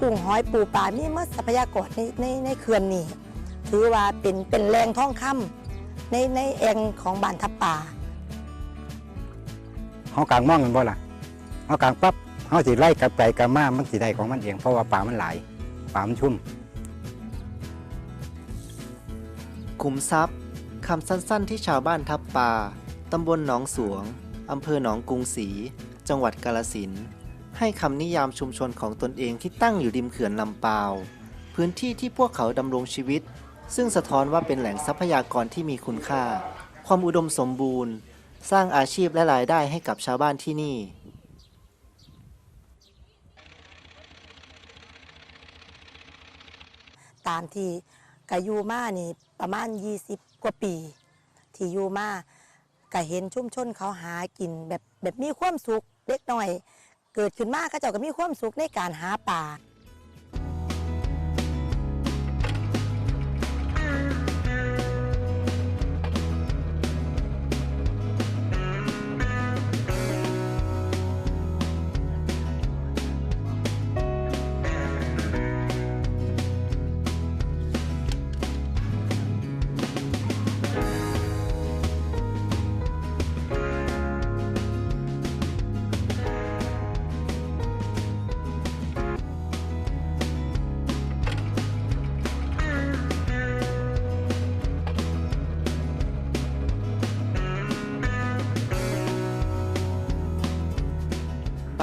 กุ้งหอยปูปลามีหมดทรัพยากรในในในเขื่อนนี่ถือว่าเป็นเป็นแรงท่องคำในในแองของบ้านทับป่าเฮากลางมองกันบ่ล่ะเฮากลางปั๊บเฮาสิไล่กลับไปกลับมามันสิได้ของมันเองเพราะว่าป่ามันหลายป่ามันชุ่มขุมทรัพย์คำสั้นๆ ที่ชาวบ้านทับป่าตำบลหนองสวงอำเภอหนองกรุงศรี จังหวัดกาลสินธุ์ ให้คำนิยามชุมชนของตนเองที่ตั้งอยู่ริมเขื่อนลำปาว พื้นที่ที่พวกเขาดำรงชีวิต ซึ่งสะท้อนว่าเป็นแหล่งทรัพยากรที่มีคุณค่า ความอุดมสมบูรณ์ สร้างอาชีพและรายได้ให้กับชาวบ้านที่นี่ตามที่กะยูมานี่ประมาณ 20 กว่าปี ที่อยูมาก็เห็นชุมชนเขาหากินแบบแบบมีความสุขเล็กน้อย เกิดขึ้นมาเขาเจ้าก็มีความสุขในการหาป่า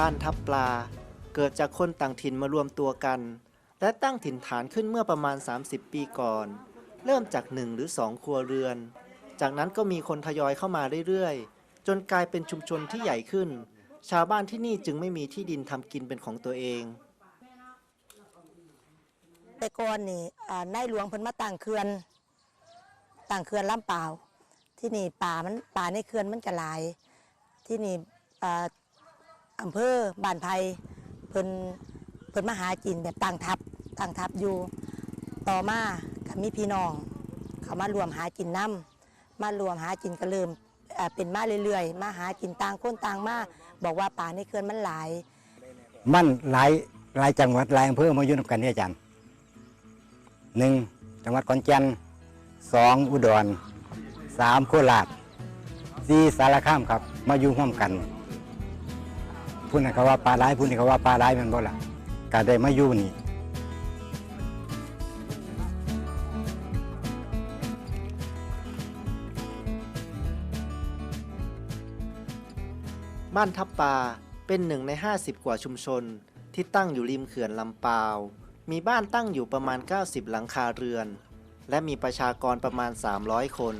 บ้านทับปลา เกิดจากคนต่างถิ่นมารวมตัวกัน และตั้งถิ่นฐานขึ้นเมื่อประมาณ 30 ปีก่อน เริ่มจากหนึ่งหรือสองครัวเรือน จากนั้นก็มีคนทยอยเข้ามาเรื่อยๆ จนกลายเป็นชุมชนที่ใหญ่ขึ้น ชาวบ้านที่นี่จึงไม่มีที่ดินทำกินเป็นของตัวเอง แต่ก่อนนี่อ่านายหลวงเพิ่นมาตั้งเขื่อนตั้งเขื่อนลำเปล่า ที่นี่ป่ามันป่าในเขื่อนมันจะหลาย ที่นี่อ่า อำเภอบ้านไผ่เพิ่นเพิ่นมาหากินแบบตั้งทับตั้งทับอยู่ ต่อมาก็มีพี่น้อง เขามารวมหากินน้ำมารวมหากินก็เริ่มเป็นมาเรื่อยๆ มาหากินต่างคนต่างมาบอกว่าป่าในเขื่อนมันหลาย มันหลายหลายจังหวัดหลายอำเภอมาอยู่นำกันนี่อาจารย์หนึ่งจังหวัดขอนแก่นสองอุดรสามโคราชสี่สารคามครับ มาอยู่ร่วมกัน พูดนะเขาว่าปลาร้ายพูดนี่เขาว่าปลาร้ายมันบ่ล่ะก็ได้มาอยู่นี่บ้านทับปลาเป็นหนึ่งใน 50 กว่าชุมชน ที่ตั้งอยู่ริมเขื่อนลำปาว มีบ้านตั้งอยู่ประมาณ 90 หลังคาเรือน และมีประชากรประมาณ 300 คน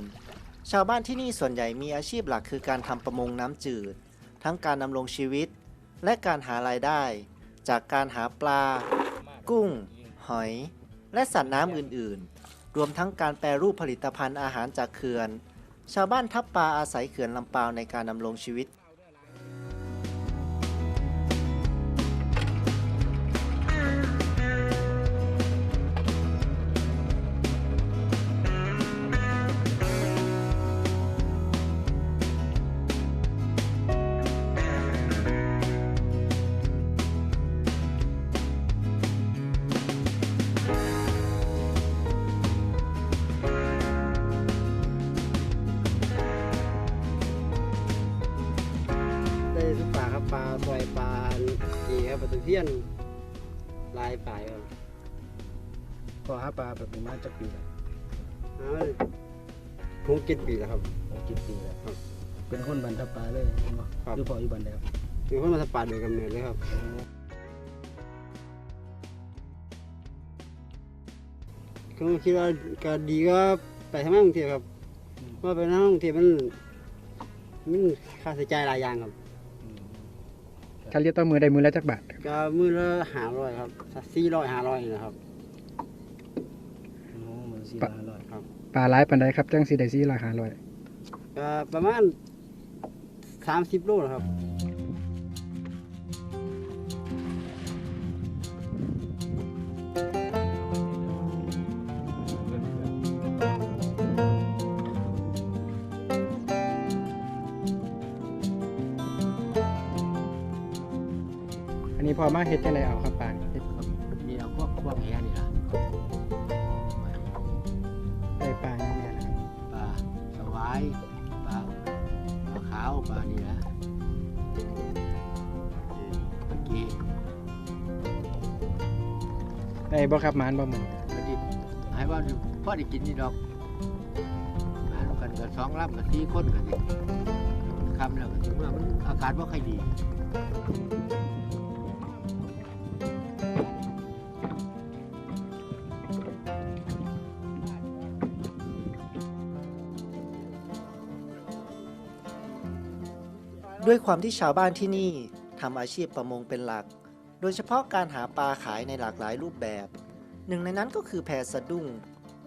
ชาวบ้านที่นี่ส่วนใหญ่มีอาชีพหลักคือการทำประมงน้ำจืด ทั้งการดำรงชีวิต และการหารายได้ จากการหาปลา กุ้ง หอย และสัตว์น้ำอื่นๆ รวมทั้งการแปรรูปผลิตภัณฑ์อาหารจากเขื่อน ชาวบ้านทับปลาอาศัยเขื่อนลำปาวในการดำรงชีวิต รับปลาตะเพียนลายปลายครับพอหาปลาแบบนี้มาจากปีละหามาผมกินปีแล้วครับ หกเจ็ดปีแล้วครับเป็นคนบันทับปลาเลยเห็นบ่ครับหรือพออยู่บันแล้วเป็นคนมาทำปลาโดยกำเนิดเลยครับ ก็คิดว่าก็ดีก็ไปทำงานกรุงเทพครับเพราะว่าไปทำงานกรุงเทพมันมันค่าใช้จ่ายหลายอย่างครับ ถ้าเรียกต่อมือได้มือละจักบาทครับก็มือละหาร้อยครับสี่ร้อยหาร้อยนะครับโอ้เหมือนสี่ล้านร้อยปลาหลายปานใดครับจังสิได้สี่ราคาร้อยก็ประมาณสามสิบโลนะครับ นนี้พอมาเฮ็ดจังไดเอาครับปลานี่เฮ็ดนี่พวกแหนี่ล่ะได้ปลาอย่างเนี้ยนะครับปลาสวายปลาปลาขาวปลานี่ล่ะเมื่อกี้ได้บ่ครับหมานบ่หมึงก็ดิให้ว่าพ่อได้กินนี่ดอกมาดูกันกับสองลำกับสี่คนกันสิคำแล้วก็ถึงว่ามันอากาศว่าใครดี ด้วยความที่ชาวบ้านที่นี่ทำอาชีพประมงเป็นหลัก โดยเฉพาะการหาปลาขายในหลากหลายรูปแบบ หนึ่งในนั้นก็คือแพสะดุ้ง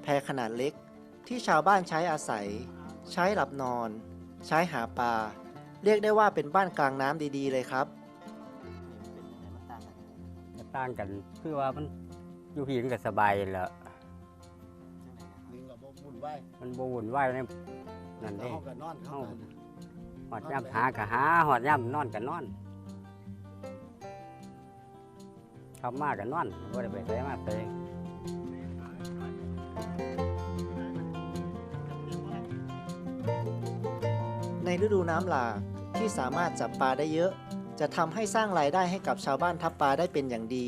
แพขนาดเล็ก ที่ชาวบ้านใช้อาศัย ใช้หลับนอน ใช้หาปลา เรียกได้ว่าเป็นบ้านกลางน้ำดีๆ เลยครับก็ต่างกันคือว่ามันอยู่พี่มันก็สบายแหล้วลิงกับบุญไหวมันบ่วุ่นวายในนั่นแล้เด้วเขาก็นอนเขาก็ หอดย่ำหาก็หาหอดย่ำนอนก็นอนขับมาก็นอนบ่ได้ไปไสมาไสในฤดูน้ำหลากที่สามารถจับปลาได้เยอะ จะทำให้สร้างรายได้ให้กับชาวบ้านทับปลาได้เป็นอย่างดี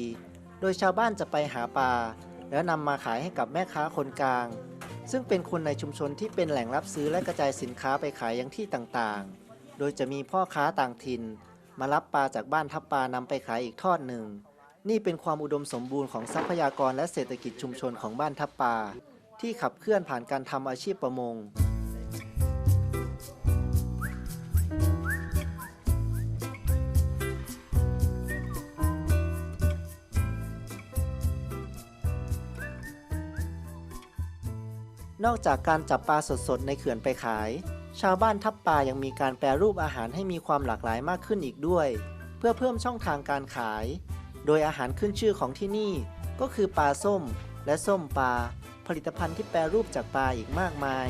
โดยชาวบ้านจะไปหาปลาแล้วนำมาขายให้กับแม่ค้าคนกลาง ซึ่งเป็นคนในชุมชนที่เป็นแหล่งรับซื้อและกระจายสินค้าไปขายยังที่ต่างๆ โดยจะมีพ่อค้าต่างถิ่น มารับปลาจากบ้านทับปลานำไปขายอีกทอดหนึ่ง นี่เป็นความอุดมสมบูรณ์ของทรัพยากรและเศรษฐกิจชุมชนของบ้านทับปลาที่ขับเคลื่อนผ่านการทำอาชีพประมงนอกจากการจับปลาสดๆ ในเขื่อนไปขาย ชาวบ้านทับปลายังมีการแปรรูปอาหารให้มีความหลากหลายมากขึ้นอีกด้วย เพื่อเพิ่มช่องทางการขาย โดยอาหารขึ้นชื่อของที่นี่ ก็คือปลาส้ม และส้มปลาผลิตภัณฑ์ที่แปรรูปจากปลาอีกมากมาย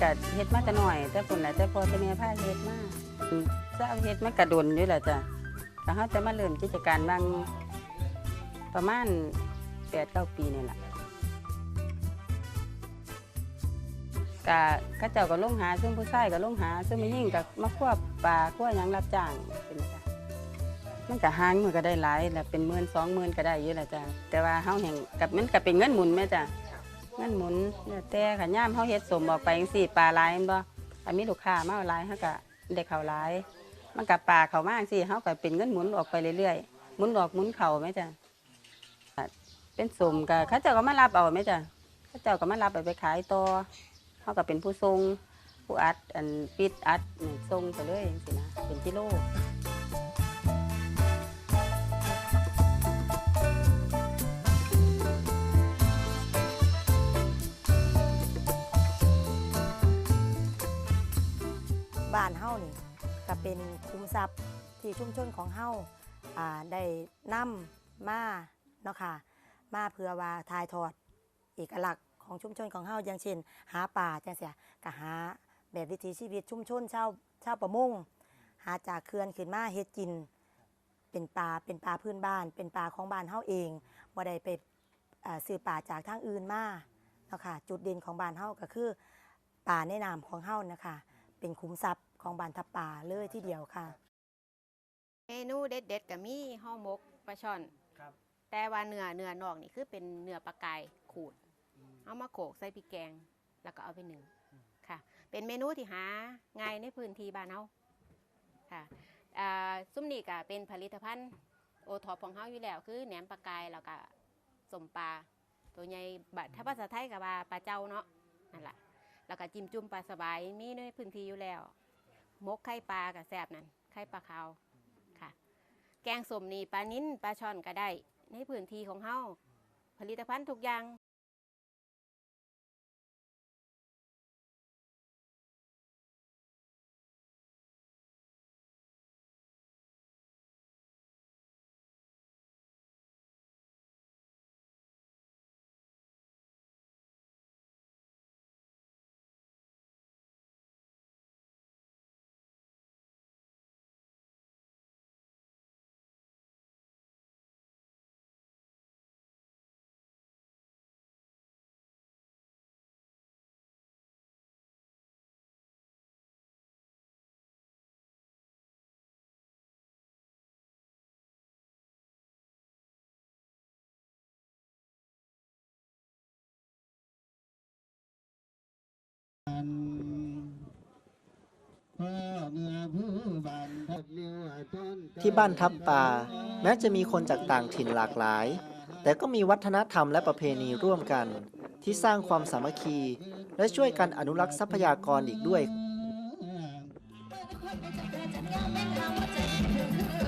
ก็เฮ็ดมาแต่น้อย แต่พุ่นน่ะแต่พอแต่แม่พาเฮ็ดมาอืมซะเอาเฮ็ดมันก็ดนอยู่แหละจ้ะก็เฮาจะมาเริ่มกิจการบางประมาณ8-9ปีนี่ล่ะก็เขาเจ้าก็ลงหาซึ่งผู้ชายก็ลงหา ซึ่งไม่ยิ่งก็มาควบปลาควบยังรับจ้างเป็นจ้ะมันก็หางมันก็ได้หลายแหละเป็นหมื่นสองหมื่นก็ได้อยู่แหละจ้ะแต่ว่าเฮาแห่งกับมันก็เป็นเงินหมุนแม่จ้ะ เงินหมุนแล้วแต่ขันย่ามเขาเฮ็ดสมออกไปจังซี่ปลาหลายแม่นบ่ถ้ามีลูกค้ามาเอาหลายเฮาก็ได้เข้าหลาย มันกับปลาเขามาจังซี่เฮาก็เป็นเงินหมุนออกไปเรื่อยๆหมุนออกหมุนเข้าแม่จ้ะเป็นสมก็เขาเจ้าก็มารับเอาแม่จ้ะเขาเจ้าก็มารับเอาไปขายต่อเฮาก็เป็นผู้ส่งผู้อัดอันปิดอัดนี่ส่งไปเลยจังซี่นะเป็นกิโล เป็นคุมทรัพย์ที่ชุมชนของเฮาอ่าได้นำมาเนาะค่ะมาเพื่อว่าถ่ายทอดเอกลักษณ์ของชุมชนของเฮาอย่างเช่น หาป่าจังเสียก็หาแบบวิถีชีวิตชุมชนชาวชาวประมงหาจากเขื่อนขึ้นมาเฮ็ดกิน เป็นปลาเป็นปลาพื้นบ้าน เป็นปลาของบ้านเฮาเองบ่ได้ไปซื้อปลาจากทางอื่นมาเนาะค่ะจุดเด่นของบ้านเฮาก็คือป่าในนามของเฮานะคะเป็นคุ้มทรัพย์ ของบานทับป่าเลยที่เดียวค่ะ เมนูเด็ดๆก็มีห่อหมกปลาช่อน ครับแต่ว่าเนื้อเนื้อนอกนี่คือเป็นเนื้อปลากายขูดเอามาโขลกใส่พริกแกง แล้วก็เอาไปหนึ่งค่ะ เป็นเมนูที่หาง่ายในพื้นที่บ้านเฮาค่ะอ่าซุ้มนี่ก็เป็นผลิตภัณฑ์โอท็อปของเฮาอยู่แล้ว คือแหนมปลากายแล้วก็สมปลาตัวใหญ่บัดถ้าภาษาไทยก็ว่าปลาเจ้าเนาะนั่นแหละแล้วก็จิ้มจุ่มปลาสบายมีในพื้นที่อยู่แล้วห มกไข่ปลากับแซบนั่นไข่ปลาขาวค่ะ แกงสมนี่ปลานิ้นปลาช่อนก็ได้ ในพื้นที่ของเฮาผลิตภัณฑ์ทุกอย่าง ที่บ้านทับป่า แม้จะมีคนจากต่างถิ่นหลากหลาย แต่ก็มีวัฒนธรรมและประเพณีร่วมกัน ที่สร้างความสามัคคี และช่วยกันอนุรักษ์ทรัพยากรอีกด้วย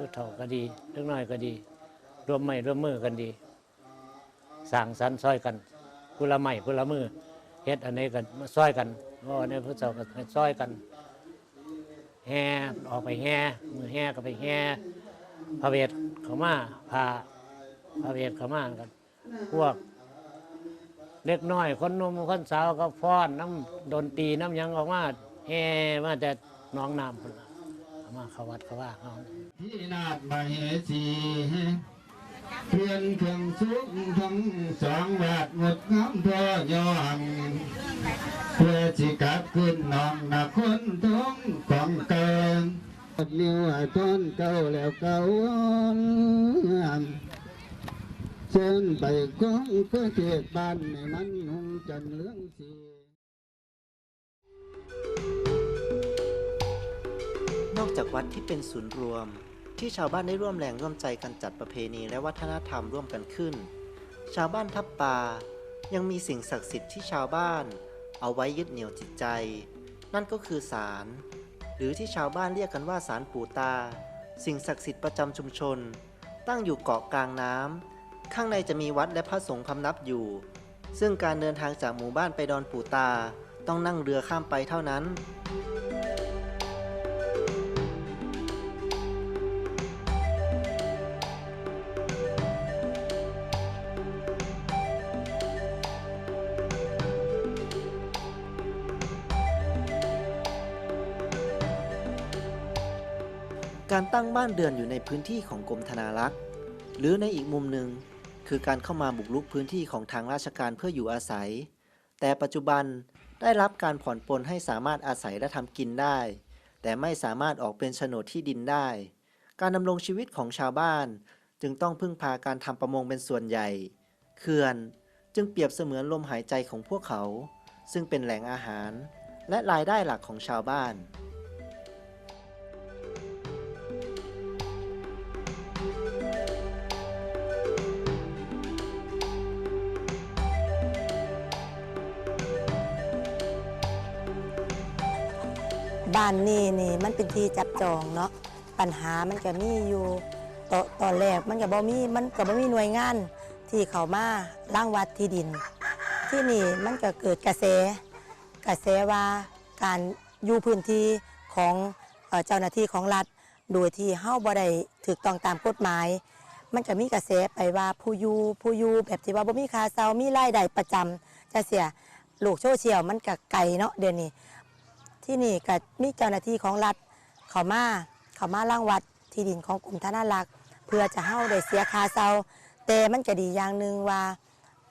ผู้เฒ่าก็ดีเล็กน้อยก็ดี ร่วมไม้ร่วมมือกันดีสร้างสรรซอยกันผู้ละไม้ผู้ละมือเฮ็ดอันนี้กันมาซอยกันว่าอันนี้ผู้เฒ่าก็ซอยกัน แห่ออกไปแห่มือแห่ก็ไปแห่พระเวทเขามาพาพระเวทเขามากัน พวกเล็กน้อยคนหนุ่มคนสาวก็ฟ้อนน้ำดนตรีน้ำยังออกมาแห่มาแต่น้องน้ำพุ่นละมาเขาวัดเขาว่าเขา ที่นาดมาเหสีเพื่อนเครื่องสูงทั้งสองวาดงดงามทั่วยอนเพื่อสิกลับขึ้นน้องนักคนท้องของเกินเลี้ยวต้นเก่าแล้วเก่าเชิญไปของประเทศบ้านในมันหงจันเรื่องสีนอกจากวัดที่เป็นศูนย์รวม ที่ชาวบ้านได้ร่วมแรงร่วมใจกันจัดประเพณีและวัฒนธรรมร่วมกันขึ้น ชาวบ้านทับปายังมีสิ่งศักดิ์สิทธิ์ที่ชาวบ้าน เอาไว้ยึดเหนี่ยวจิตใจ นั่นก็คือศาลหรือที่ชาวบ้านเรียกกันว่าศาลปู่ตา สิ่งศักดิ์สิทธิ์ประจำชุมชน ตั้งอยู่เกาะกลางน้ำข้างในจะมีวัดและพระสงฆ์พำนับอยู่ ซึ่งการเดินทางจากหมู่บ้านไปดอนปู่ตา ต้องนั่งเรือข้ามไปเท่านั้น การตั้งบ้านเรือนอยู่ในพื้นที่ของกรมธนารักษ์ หรือในอีกมุมหนึ่งคือการเข้ามาบุกรุกพื้นที่ของทางราชการเพื่ออยู่อาศัย แต่ปัจจุบันได้รับการผ่อนปลนให้สามารถอาศัยและทำกินได้ แต่ไม่สามารถออกเป็นโฉนดที่ดินได้ การดำรงชีวิตของชาวบ้านจึงต้องพึ่งพาการทำประมงเป็นส่วนใหญ่ เขื่อนจึงเปรียบเสมือนลมหายใจของพวกเขา ซึ่งเป็นแหล่งอาหาร และรายได้หลักของชาวบ้าน บ้านนี่นี่มันเป็นที่จับจองเนาะปัญหามันก็มีอยู่ตอตอนแรกมันก็บ่มีมันก็บ่มีหน่วยงานที่เขามาร่างวัดที่ดิน ที่นี่มันก็เกิดกระแสกระแสว่าการอยู่พื้นที่ของเจ้าหน้าที่ของรัฐ โดยที่เฮาบ่ได้ถูกต้องตามกฎหมาย มันก็มีกระแสไปว่าผู้อยู่ผู้อยู่แบบที่ว่าบ่มีคาเช่ามีรายได้ประจำจะเสียโลกโซเชียลมันก็ไกลเนาะเดี๋ยวนี้ ที่นี่ก็มีเจ้าหน้าที่ของรัฐเขามาเขามาล่างวัดที่ดินของกรมธนารักษ์เพื่อจะเฮาได้เสียคาเช่าแต่มันก็ดีอย่างหนึ่งว่า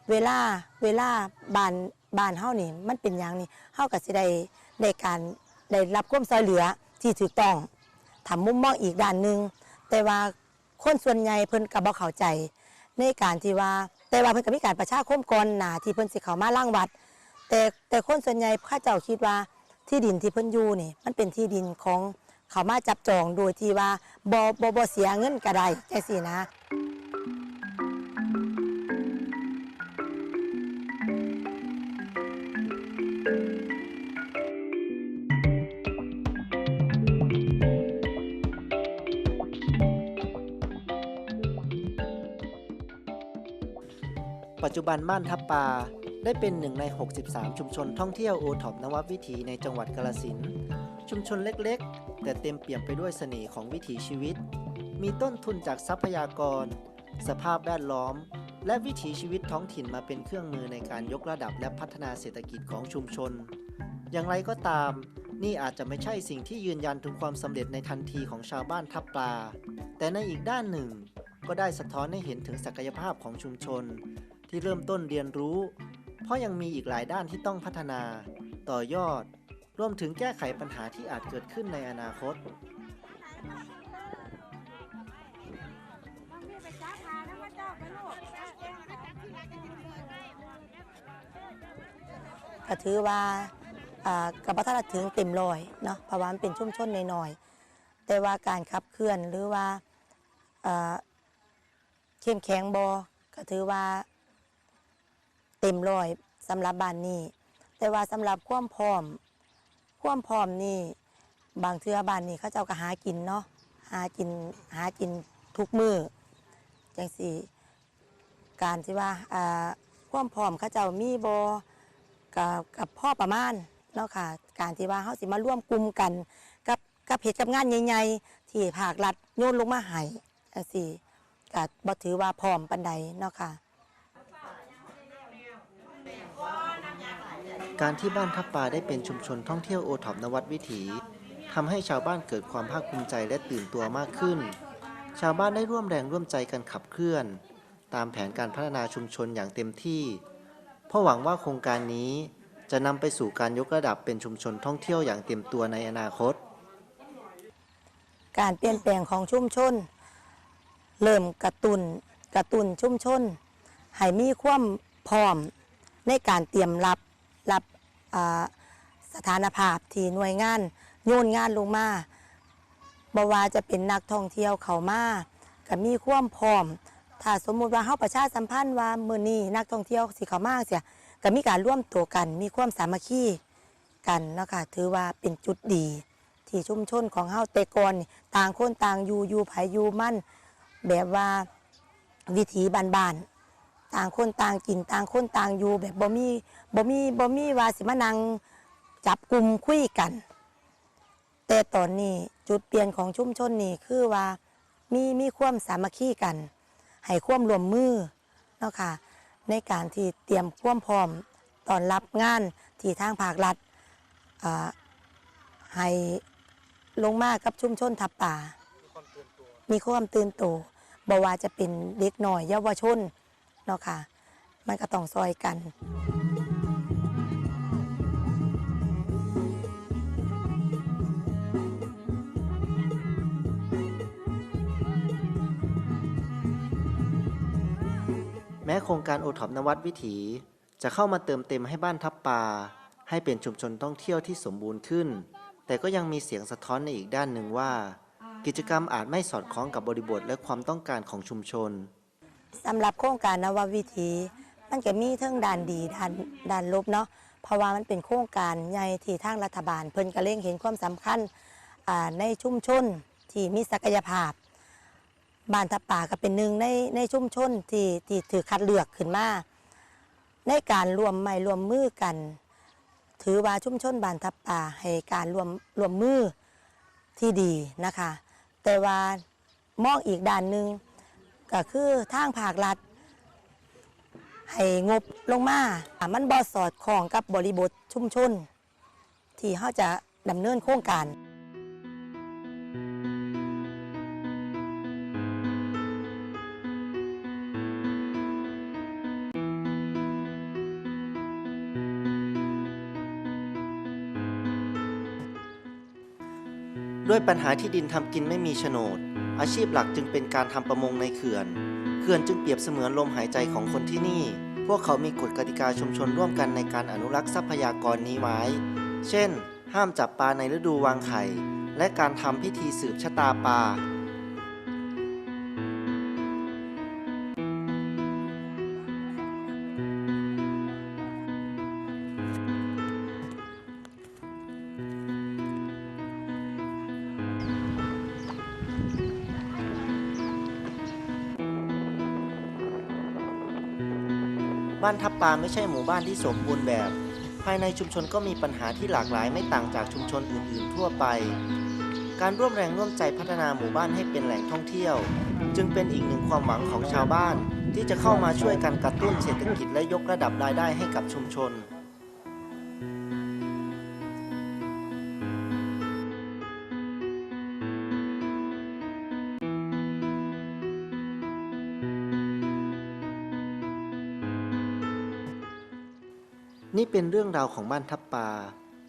เวลาเวลาบ้านบ้านเฮานี่มันเป็นอย่างนี้เฮาก็สิได้ได้การได้รับความช่วยเหลือที่ถูกต้องทำมุมมองอีกด้านหนึ่งแต่ว่าคนส่วนใหญ่เพิ่นก็บ่เข้าใจ ในการที่ว่า แต่ว่าเพิ่นก็มีการประชาคมก่อนหน้าที่เพิ่นสิเข้ามาล่างวัด แต่แต่คนส่วนใหญ่ข้าเจ้าคิดว่า ที่ดินที่เพิ่นอยู่นี่ มันเป็นที่ดินของเขามาจับจองโดยที่ว่าบ่บ่บ่เสียเงินก็ได้จังซี่นะปัจจุบันบ้านทับปา ได้เป็นหนึ่งใน 63 ชุมชนท่องเที่ยวโอท็อปนวัดวิถีในจังหวัดกาลสินชุมชนเล็กๆ แต่เต็มเปี่ยมไปด้วยเสน่ห์ของวิถีชีวิต มีต้นทุนจากทรัพยากร สภาพแวดล้อม และวิถีชีวิตท้องถิ่นมาเป็นเครื่องมือในการยกระดับและพัฒนาเศรษฐกิจของชุมชน อย่างไรก็ตาม นี่อาจจะไม่ใช่สิ่งที่ยืนยันถึงความสำเร็จในทันทีของชาวบ้านทับปลา แต่ในอีกด้านหนึ่ง ก็ได้สะท้อนให้เห็นถึงศักยภาพของชุมชน ที่เริ่มต้นเรียนรู้ เพราะยังมีอีกหลายด้านที่ต้องพัฒนา ต่อยอด รวมถึงแก้ไขปัญหาที่อาจเกิดขึ้นในอนาคต ก็ถือว่าอ่ากับพัฒนาถึงเต็มร้อยเนาะเพราะว่ามันเป็นชุ่มชนน้อยๆแต่ว่าการขับเคลื่อนหรือว่าอ่าเข้มแข็งบอก็ถือว่า เต็มร้อยสำหรับบ้านนี้ แต่ว่าสำหรับความพร้อม ความพร้อมนี่ บางเทื่อบ้านนี้เขาเจ้าก็หากินเนาะหากินหากินทุกมือจังสี่ การที่ว่าอ่าความพร้อมเขาเจ้ามีบกับกับพ่อประมาณเนาะค่ะ การที่ว่าเขาสิมาร่วมกลุ่มกัน กับกับเหตุกับงานใหญ่ๆที่ภาครัฐโยนลงมาให้จังซี่ก็บ่ถือว่าพร้อมปานใดเนาะค่ะ การที่บ้านทับปลาได้เป็นชุมชนท่องเที่ยวโอท็อปนวัดวิถีทำให้ชาวบ้านเกิดความภาคภูมิใจและตื่นตัวมากขึ้น ชาวบ้านได้ร่วมแรงร่วมใจกันขับเคลื่อน ตามแผนการพัฒนาชุมชนอย่างเต็มที่ เพราะหวังว่าโครงการนี้จะนำไปสู่การยกระดับเป็นชุมชนท่องเที่ยวอย่างเต็มตัวในอนาคต การเปลี่ยนแปลงของชุมชน เริ่มกระตุนกระตุนชุมชนให้มีความพร้อมในการเตรียมรับ รับสถานภาพที่หน่วยงานโยนงานลงมาบว่าจะเป็นนักท่องเที่ยวเขามาก็มีความพร้อม ถ้าสมมุติว่าเฮาประชาสัมพันธ์ว่ามื้อนี้นักท่องเที่ยวสิเขามาเสียก็มีการร่วมตัวกัน มีความสามัคคีกันเนาะคะถือว่าเป็นจุดดีที่ชุมชนของเฮาแต่ก่อนต่างคนต่างอยู่อยู่ไผอยู่มั่นแบบว่าวิถีบ้านๆ ต่างคนต่างกินต่างคนต่างอยู่แบบบ่มีบ่มีบ่มีว่าสิมานั่งจับกลุ่มคุยกัน แต่ตอนนี้จุดเปลี่ยนของชุมชนนี่คือว่ามีมีความสามัคคีกัน ให้ความรวมมือเนาะค่ะในการที่เตรียมความพร้อมตอนรับงานที่ทางภาครัฐให้ลงมากับชุมชนทับป่า มีความตื่นตัวบว่าจะเป็นเด็กหน่อยเยาวชน เนาะค่ะ มันก็ต้องซอยกันแม้โครงการโอท็อปนวัดวิถี จะเข้ามาเติมเต็มให้บ้านทับปลาให้เป็นชุมชนท่องเที่ยวที่สมบูรณ์ขึ้น แต่ก็ยังมีเสียงสะท้อนในอีกด้านหนึ่งว่า กิจกรรมอาจไม่สอดคล้องกับบริบทและความต้องการของชุมชน สำหรับโครงการนววิถี มันก็มีเทั้งด้านดีด้านด้านลบเนาะเพราะว่ามันเป็นโครงการใหญ่ที่ทางรัฐบาล เพิ่นก็เล็งเห็นความสำคัญอ่าในชุมชนที่มีศักยภาพบ้านทับป่าก็เป็นหนึ่งในในชุมชนที่ที่ถือคัดเลือกขึ้นมา ในการรวมไม้รวมมือกัน ถือว่าชุมชนบ้านทับป่าให้การรวมรวมมือที่ดีนะคะ แต่ว่ามองอีกด้านหนึ่ง ก็คือทางภาครัฐให้งบลงมาอะมันบอสอดคล้องกับบริบทชุมชน ที่เขาจะดำเนินโครงการ ด้วยปัญหาที่ดินทำกินไม่มีโฉนด อาชีพหลักจึงเป็นการทำประมงในเขื่อน เขื่อนจึงเปรียบเสมือนลมหายใจของคนที่นี่ พวกเขามีกฎกติกาชุมชนร่วมกันในการอนุรักษ์ทรัพยากรนี้ไว้ เช่น ห้ามจับปลาในฤดูวางไข่ และการทำพิธีสืบชะตาปลา บ้านทับปลาไม่ใช่หมู่บ้านที่สมบูรณ์แบบ ภายในชุมชนก็มีปัญหาที่หลากหลายไม่ต่างจากชุมชนอื่น ๆ ทั่วไป การร่วมแรงร่วมใจพัฒนาหมู่บ้านให้เป็นแหล่งท่องเที่ยว จึงเป็นอีกหนึ่งความหวังของชาวบ้าน ที่จะเข้ามาช่วยกันกระตุ้นเศรษฐกิจและยกระดับรายได้ให้กับชุมชน นี่เป็นเรื่องราวของบ้านทับปา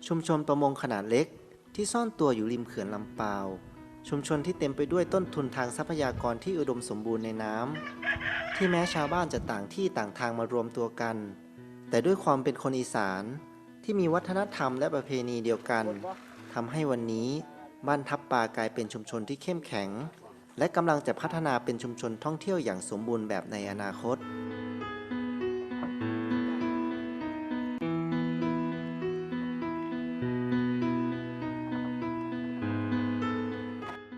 ชุมชนประมงขนาดเล็ก ที่ซ่อนตัวอยู่ริมเขื่อนลำปาว ชุมชนที่เต็มไปด้วยต้นทุนทางทรัพยากรที่อุดมสมบูรณ์ในน้ำที่แม้ชาวบ้านจะต่างที่ต่างทางมารวมตัวกัน แต่ด้วยความเป็นคนอีสานที่มีวัฒนธรรมและประเพณีเดียวกันทำให้วันนี้บ้านทับปากลายเป็นชุมชนที่เข้มแข็ง และกำลังจะพัฒนาเป็นชุมชนท่องเที่ยวอย่างสมบูรณ์แบบในอนาคต